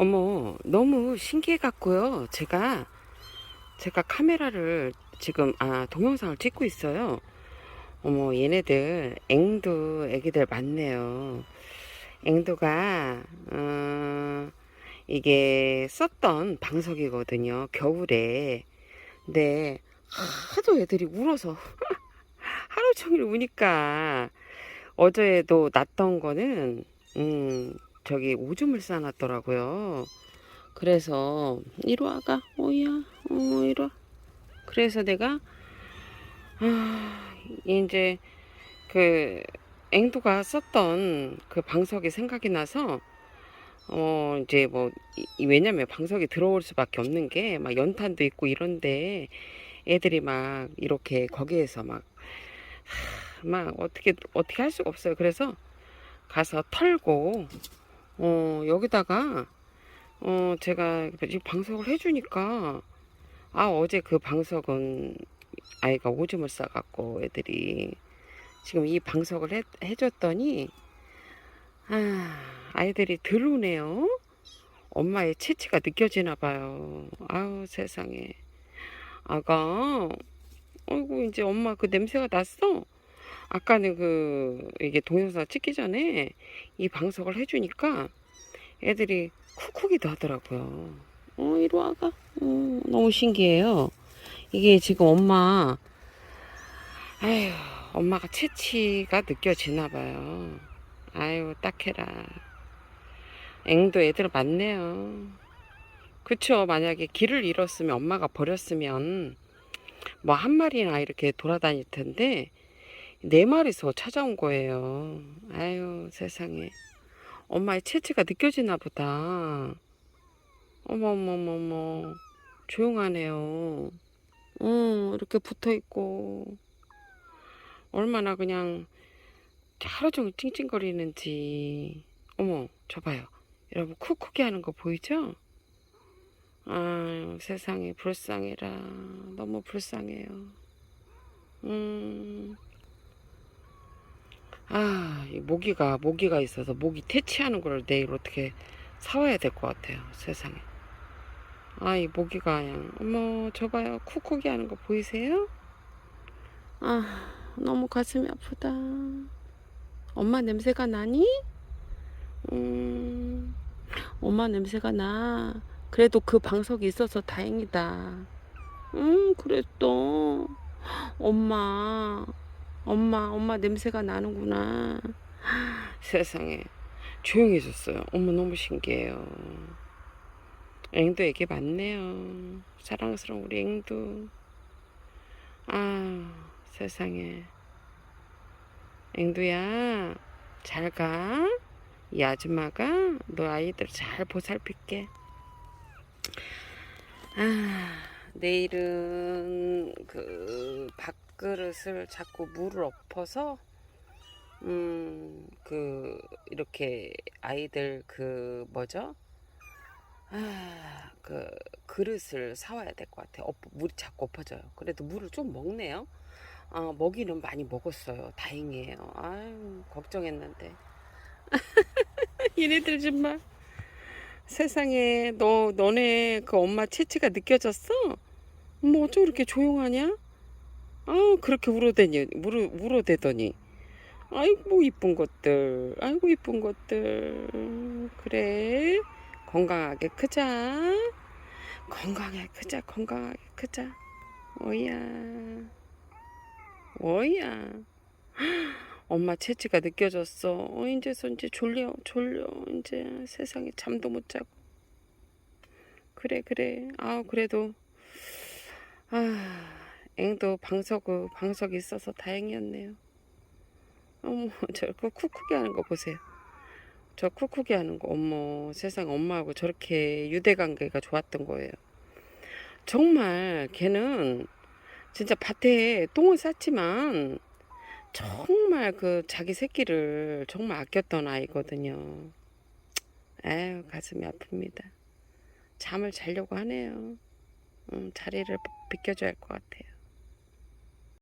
어머, 너무 신기해 갖고요. 제가, 제가 카메라를 지금, 아, 동영상을 찍고 있어요. 어머, 얘네들, 앵두 애기들 많네요. 앵두가, 어, 이게 썼던 방석이거든요. 겨울에. 근데, 하도 애들이 울어서, 하루 종일 우니까, 어제도 났던 거는, 음, 저기 오줌을 싸놨더라고요. 그래서 이리 와가 오야 어 이리 와. 그래서 내가 아 이제 그 앵두가 썼던 그 방석이 생각이 나서 어 이제 뭐 이- 왜냐면 방석이 들어올 수밖에 없는 게 막 연탄도 있고 이런데 애들이 막 이렇게 거기에서 막 막 어떻게 어떻게 할 수가 없어요. 그래서 가서 털고 어, 여기다가, 어, 제가 이 방석을 해주니까, 아, 어제 그 방석은 아이가 오줌을 싸갖고 애들이 지금 이 방석을 해, 해줬더니, 아, 아이들이 덜 우네요. 엄마의 체취가 느껴지나 봐요. 아우, 세상에. 아가, 아이고, 이제 엄마 그 냄새가 났어. 아까는 그, 이게 동영상 찍기 전에 이 방석을 해주니까 애들이 쿡쿡이도 하더라고요. 어, 이리 와가. 어, 너무 신기해요. 이게 지금 엄마, 아휴, 엄마가 채취가 느껴지나 봐요. 아유, 딱해라. 앵도 애들 많네요. 그쵸. 만약에 길을 잃었으면 엄마가 버렸으면 뭐 한 마리나 이렇게 돌아다닐 텐데 네 마리서 찾아온 거예요. 아유, 세상에. 엄마의 체취가 느껴지나 보다. 어머머머머. 조용하네요. 어, 이렇게 붙어 있고. 얼마나 그냥 하루 종일 찡찡거리는지. 어머, 저 봐요. 여러분, 쿡쿡이 하는 거 보이죠? 아유, 세상에, 불쌍해라. 너무 불쌍해요. 음. 아, 이 모기가, 모기가 있어서 모기 퇴치하는 걸 내일 어떻게 사와야 될 것 같아요. 세상에. 아, 이 모기가 그냥, 어머, 저 봐요. 쿡쿡이 하는 거 보이세요? 아, 너무 가슴이 아프다. 엄마 냄새가 나니? 음, 엄마 냄새가 나. 그래도 그 방석이 있어서 다행이다. 음, 그래도. 엄마. 엄마, 엄마 냄새가 나는구나. 세상에. 조용해졌어요. 어머, 너무 신기해요. 앵두 애기 많네요. 사랑스러운 우리 앵두. 아, 세상에. 앵두야, 잘 가. 이 아줌마가 너 아이들 잘 보살필게. 아, 내일은 그 밥그릇을 자꾸 물을 엎어서 음, 그 이렇게 아이들 그 뭐죠? 아, 그 그릇을 사와야 될 것 같아요. 엎, 물이 자꾸 엎어져요. 그래도 물을 좀 먹네요. 어, 먹이는 많이 먹었어요. 다행이에요. 아유, 걱정했는데. 얘네들 정말 세상에 너 너네 그 엄마 채취가 느껴졌어? 뭐 어쩜 이렇게 조용하냐? 아 그렇게 울어대니 울어 울어대더니. 아이고 이쁜 것들 아이고 이쁜 것들. 그래. 건강하게 크자. 건강하게 크자 건강하게 크자. 오야. 오야. 엄마 채취가 느껴졌어. 어 이제서 이제 졸려 졸려. 이제 세상에 잠도 못 자고. 그래 그래. 아 그래도 아 앵도 방석 방석이 있어서 다행이었네요 어머 저그 쿡쿡이 하는 거 보세요 저 쿡쿡이 하는 거 어머 세상 엄마하고 저렇게 유대 관계가 좋았던 거예요 정말 걔는 진짜 밭에 똥을 쌌지만 정말 그 자기 새끼를 정말 아꼈던 아이거든요. 에휴 가슴이 아픕니다. 잠을 자려고 하네요. 음, 자리를 비켜줘야 할 것 같아요.